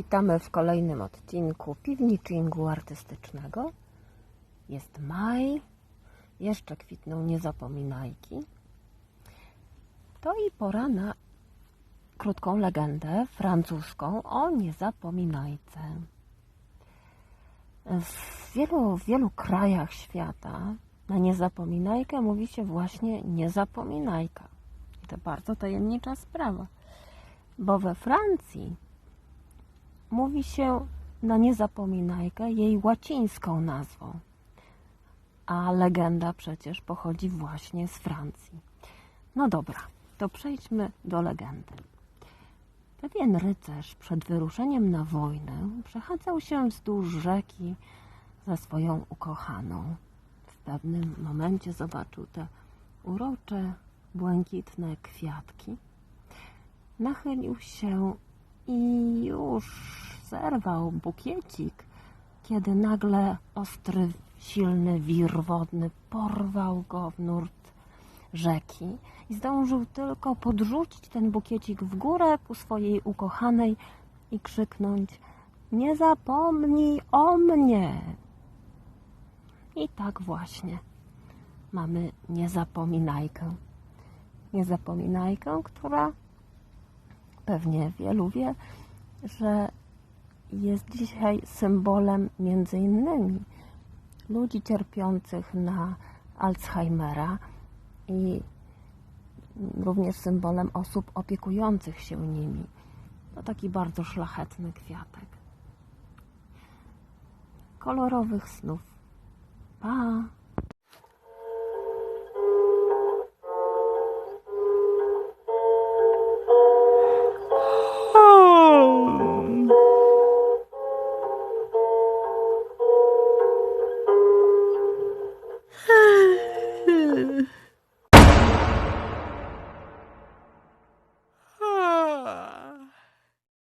Witamy w kolejnym odcinku piwniczingu artystycznego. Jest maj, jeszcze kwitną niezapominajki. To i pora na krótką legendę francuską o niezapominajce. W wielu, wielu krajach świata na niezapominajkę mówi się właśnie niezapominajka. I to bardzo tajemnicza sprawa, bo we Francji mówi się na niezapominajkę jej łacińską nazwą, a legenda przecież pochodzi właśnie z Francji. No dobra, to przejdźmy do legendy. Pewien rycerz przed wyruszeniem na wojnę przechadzał się wzdłuż rzeki ze swoją ukochaną. W pewnym momencie zobaczył te urocze, błękitne kwiatki. Nachylił się i już zerwał bukiecik, kiedy nagle ostry, silny wir wodny porwał go w nurt rzeki i zdążył tylko podrzucić ten bukiecik w górę ku swojej ukochanej i krzyknąć nie zapomnij o mnie. I tak właśnie mamy niezapominajkę. Niezapominajkę, która pewnie wielu wie, że jest dzisiaj symbolem między innymi ludzi cierpiących na Alzheimera i również symbolem osób opiekujących się nimi. To taki bardzo szlachetny kwiatek. Kolorowych snów. Pa!